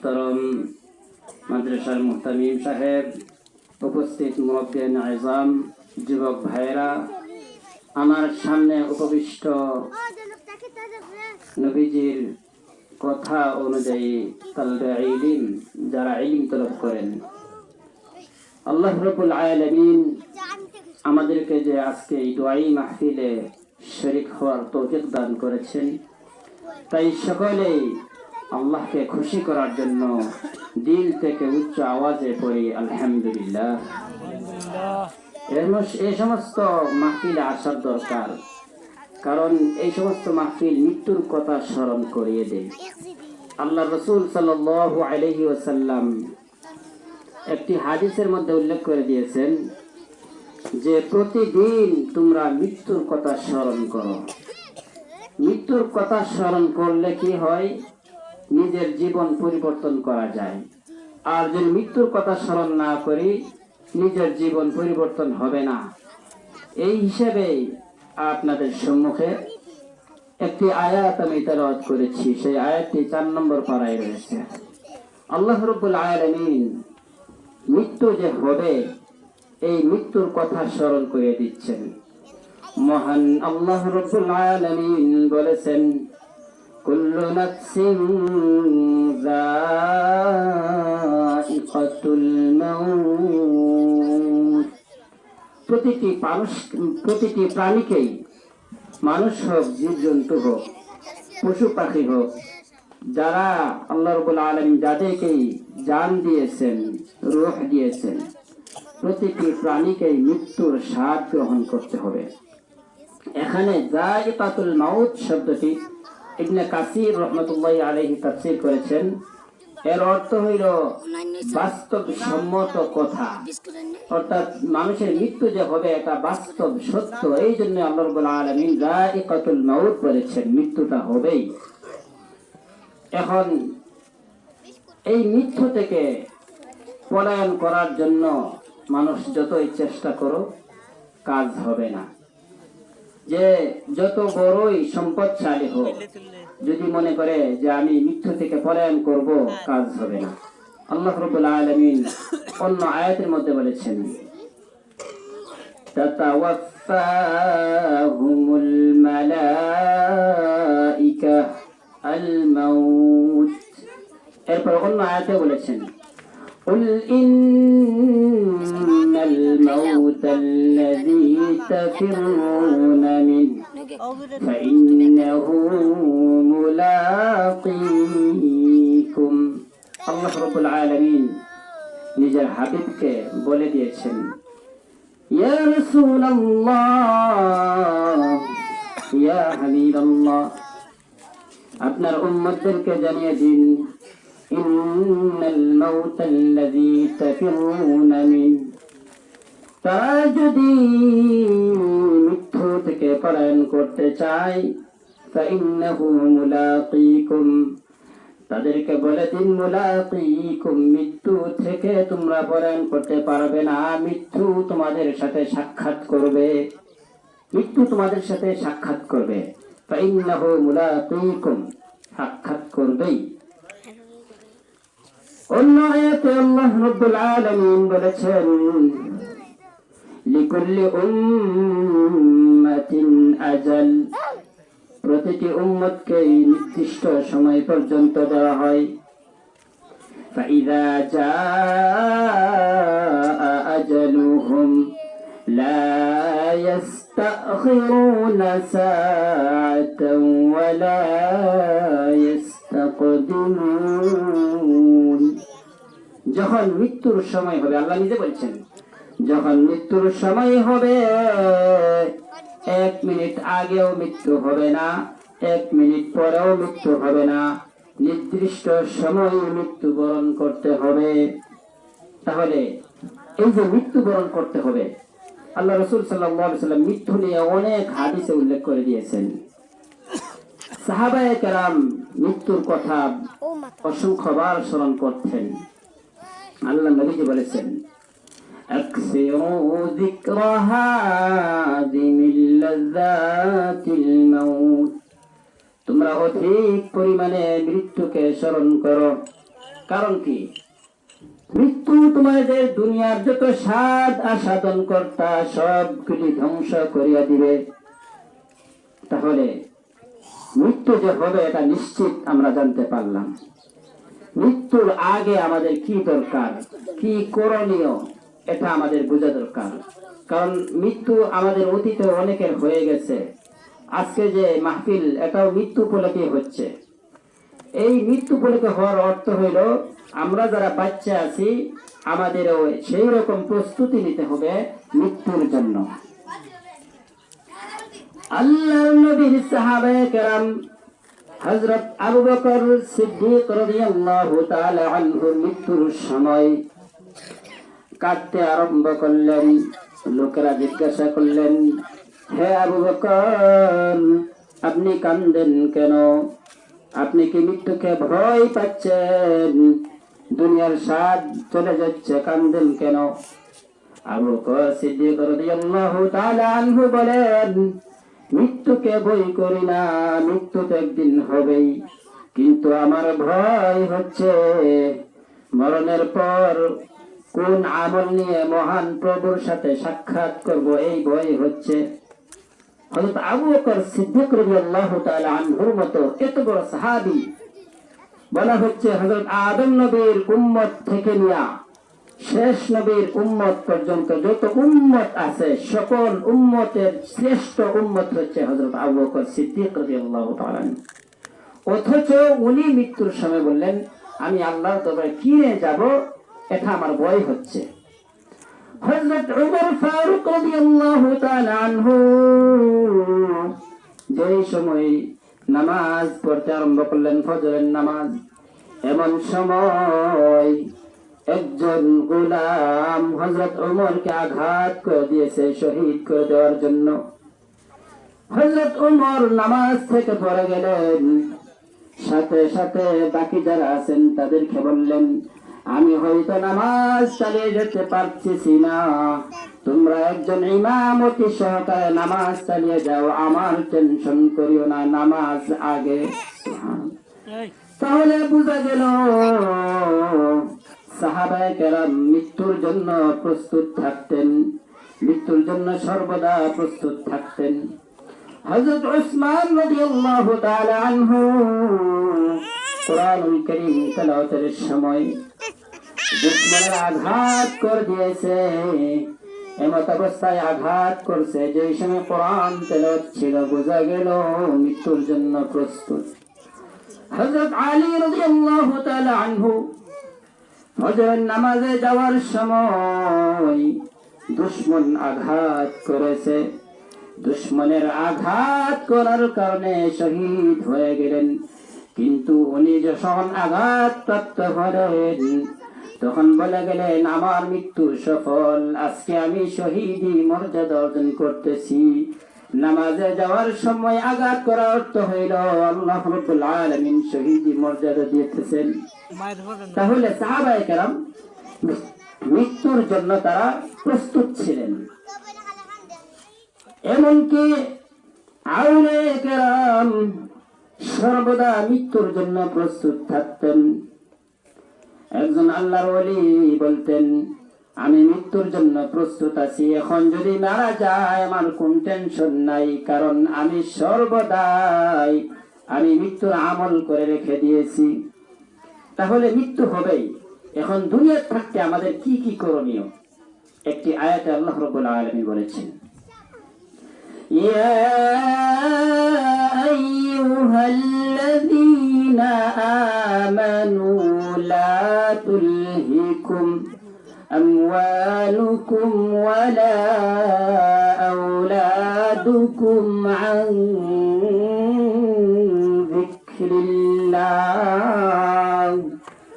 তরম মাদ্রাসার মুহতামিম সাহেব উপস্থিত মুরব্বিয়ান আজম যুবক ভাইয়েরা আমার সামনে উপবিষ্ট নবীজির কথা অনুযায়ী তালবে ইলিম যারা ইলিম তলব করেন আল্লাহ রবুল আয়ালামিন আমাদেরকে যে আজকে এই দোয়াই মাহফিলে শরিক হওয়ার তৌফিক দান করেছেন তাই সকলেই আল্লাহকে খুশি করার জন্য দিল থেকে উচ্চ আওয়াজে পড়ি, আলহামদুলিল্লাহ। এই সমস্ত মাহফিলে আসার দরকার। কারণ এই সমস্ত মাহফিল মৃত্যুর কথা স্মরণ করিয়ে দেয়। আল্লাহ রসুল সাল্লাল্লাহু আলাইহি ওয়াসাল্লাম একটি হাদিসের মধ্যে উল্লেখ করে দিয়েছেন যে, প্রতিদিন তোমরা মৃত্যুর কথা স্মরণ করো। মৃত্যুর কথা স্মরণ করলে কি হয়? নিজের জীবন পরিবর্তন করা যায়। আর যদি মৃত্যুর কথা স্মরণ না করি, নিজের জীবন পরিবর্তন হবে না। এই হিসেবে আপনাদের সম্মুখে একটি আয়াত আমি তেলাওয়াত করেছি। সেই আয়াতটি চার নম্বর পাড়ায় রয়েছে। আল্লাহ রব্বুল আলামিন মৃত্যু যে হবে, এই মৃত্যুর কথা স্মরণ করে দিচ্ছেন। মহান আল্লাহ রব্বুল আলামিন বলেছেন কুল্লু নাফসিন যায়িকাতুল মাউত প্রতিটি মানুষ প্রতিটি প্রাণীকেই মানুষ হোক, জীবজন্তু হোক, পশু পাখি হোক, যারা আল্লাহ রবুল আলম যাদেরকেই জান দিয়েছেন, রুহ দিয়েছেন, প্রতিটি প্রাণীকেই মৃত্যুর স্বাদ গ্রহণ করতে হবে। এখানে জায়কাতুল মাউত শব্দটি ইবনে কাসির রহমতুল্লাহ আলহি তাফসির করেছেন। এর অর্থ হইল বাস্তব সম্মত কথা। অর্থাৎ মানুষের মৃত্যু যে হবে এটা বাস্তব সত্য। এই জন্য আল্লাহ মৃত্যুটা হবেই। এখন এই মৃত্যু থেকে পলায়ন করার জন্য মানুষ যতই চেষ্টা করো কাজ হবে না। যে যত বড়ই সম্পদশালী হোক যদি মনে করে যে আমি মৃত্যু থেকে পলায়ন করব কাজ হবে না আল্লাহ রবুল আলমিন অন্য আয়াতের মধ্যে বলেছেন تتوفاهم الملائكة الموت এরপর অন্য আয়াতে বলেছেন قل إن الموت الذي تفرون منه فإنه ملاقيكم আল্লাহ রব্বুল আলামিন নিজের হাবিবকে বলে দিয়েছেন ইয়া রাসূলুল্লাহ ইয়া হাবিবাল্লাহ আপনার উম্মতদেরকে জানিয়ে দিন ইন্নাল মাউতাল্লাযী তাফিরুনা মিন তারা যদি মৃত্যু থেকে পলায়ন করতে চায় فإنه ملاقيكم তাদেরকে বলে দিন মুলাকিকুম মৃত্যু থেকে তোমরা পলায়ন করতে পারবে না মৃত্যু তোমাদের সাথে সাক্ষাৎ করবে মৃত্যু তোমাদের সাথে সাক্ষাৎ করবে فإنه ملاقيكم সাক্ষাৎ করবেই অন্য আয়াতে আল্লাহ রাব্বুল আলামিন বলেছেন লিকুল্লি উম্মাতিন আজাল প্রতিটি উম্মতকে নির্দিষ্ট সময় পর্যন্ত দেওয়া হয় فإذا جاء أجلهم لا يستأخرون ساعة ولا يستقدمون যখন মৃত্যুর সময় হবে আল্লাহ নিজে বলছেন যখন মৃত্যুর সময় হবে এক মিনিট আগেও মৃত্যু হবে না এক মিনিট পরেও মৃত্যু হবে না। নির্দিষ্ট সময় মৃত্যুবরণ করতে হবে। তাহলে এই যে মৃত্যুবরণ করতে হবে আল্লাহ রসুল সাল্লাম মৃত্যু নিয়ে অনেক হাদিসে উল্লেখ করে দিয়েছেন। সাহাবায়ে কেরাম মৃত্যুর কথা অসংখ্যবার স্মরণ করতেন। আল্লাহ নবীজি বলেছেন أكثروا ذكر هادم اللذات الموت তোমরা অধিক পরিমাণে মৃত্যুকে স্মরণ করো কারণ কি মৃত্যু তোমাদের দুনিয়ার যত স্বাদ আস্বাদন কর্তা সবগুলি ধ্বংস করিয়া দিবে তাহলে মৃত্যু যে হবে এটা নিশ্চিত আমরা জানতে পারলাম মৃত্যুর আগে আমাদের কি দরকার? কি করণীয়? এটা আমাদের বোঝা দরকার। কারণ মৃত্যু আমাদের অতীতে অনেকের হয়ে গেছে। আজকে যে মাহফিল, এটাও মৃত্যু উপলক্ষে হচ্ছে। এই মৃত্যু উপলক্ষে হওয়ার অর্থ হইল, আমরা যারা বাচ্চা আছি, আমাদেরও সেই রকম প্রস্তুতি নিতে হবে মৃত্যুর জন্য। আল্লাহ নবীর সাহাবায়ে কেরাম হযরত আবু বকর সিদ্দিক রাদিয়াল্লাহু তাআলা আনহু মৃত্যুর সময় কাঁদতে আরম্ভ করলেন, লোকেরা জিজ্ঞাসা করলেন, হে আবু বকর, আপনি কান্দেন কেন? আপনি কি মৃত্যুকে ভয় পাচ্ছেন? দুনিয়ার স্বাদ চলে যাচ্ছে কান্দেন কেন? আবু বকর সিদ্দিক রাদিয়াল্লাহু তাআলা আনহু বলেন মৃত্যুকে বই করি না, মৃত্যু তো একদিন হবেই। কিন্তু আমার ভয় হচ্ছে মরণের পর কোন আমল নিয়ে মহান প্রভুর সাথে সাক্ষাৎ করব, এই ভয় হচ্ছে। হযরত আবু বকর সিদ্দিক রাদিয়াল্লাহু তাআলা আনহুর মতো এত বড় সাহাবী, বলা হচ্ছে হযরত আদম নবীর উম্মত থেকে নিয়া। শেষ নবীর উম্মত পর্যন্ত যত উম্মত আছে, সকল উম্মতের শ্রেষ্ঠ উম্মত হচ্ছে হজরত আবু বকর সিদ্দিক রাদিয়াল্লাহু তাআলা। অথচ উনি মৃত্যুর সময় বললেন, আমি আল্লাহর দরবারে কি নিয়ে যাব, এটা আমার ভয় হচ্ছে হযরত উমর ফারুক রাদিয়াল্লাহু তাআলা আনহু যেই সময় নামাজ পড়তে আরম্ভ করলেন, ফজরের নামাজ, এমন সময় একজন গোলাম হযরত ওমরকে আঘাত করে দিয়েছে শহীদ করে দেওয়ার জন্য। হযরত ওমর নামাজ থেকে পড়ে গেলেন। সাথে সাথে বাকি যারা আছেন তাদেরকে বললেন আমি হয়তো নামাজ চালিয়ে যেতে পারতেছি না। তোমরা একজন ইমামতি সহকারে নামাজ চালিয়ে যাও আমার টেনশন করিও না নামাজ আগে। তাহলে বোঝা গেল সাহাবায়ে কেরাম মৃত্যুর জন্য প্রস্তুত থাকতেন। মৃত্যুর জন্য সর্বদা প্রস্তুত থাকতেন। হযরত উসমান রাদিয়াল্লাহু তাআলা আনহু কোরআনুল কারীম তেলাওয়াতের সময় দুশ্মনের আঘাত করে দিয়েছে। এমত অবস্থায় আঘাত করছে। যে সময় কোরআন তেলাওয়াত ছিল, বোঝা গেল মৃত্যুর জন্য প্রস্তুত। হযরত আলী রাদিয়াল্লাহু তাআলা আনহু ফজরের নামাজে যাওয়ার সময় দুশ্মন আঘাত করেছে। দুশ্মনের আঘাত করার কারণে শহীদ হয়ে গেলেন। কিন্তু উনি যখন আঘাত প্রাপ্ত হলেন, তখন বলে গেলেন, আমার মৃত্যু সফল। আজকে আমি শহীদি মর্যাদা অর্জন করতেছি। নামাজে যাওয়ার সময় আঘাত করা অর্থ হইল, আল্লাহ রব্বুল আলামিন শহীদি মর্যাদা দিতেছেন তাহলে সাহাবায়ে কেরাম মৃত্যুর জন্য তারা প্রস্তুত ছিলেন। এমনকি আউলে কেরাম সর্বদা মৃত্যুর জন্য প্রস্তুত থাকতেন। একজন আল্লাহর বলতেন আমি মৃত্যুর জন্য প্রস্তুত আছি। এখন যদি মারা যায়, আমার কোন টেনশন নাই, কারণ আমি সর্বদাই আমি মৃত্যুর আমল করে রেখে দিয়েছি। তাহলে মৃত্যু হবেই। এখন দুনিয়ার থাকতে আমাদের কি কি করণীয়? একটি আয়াতে আল্লাহ রব্বুল আলামিন বলেছেন, ইয়া أموالكم ولا أولادكم عن ذكر الله.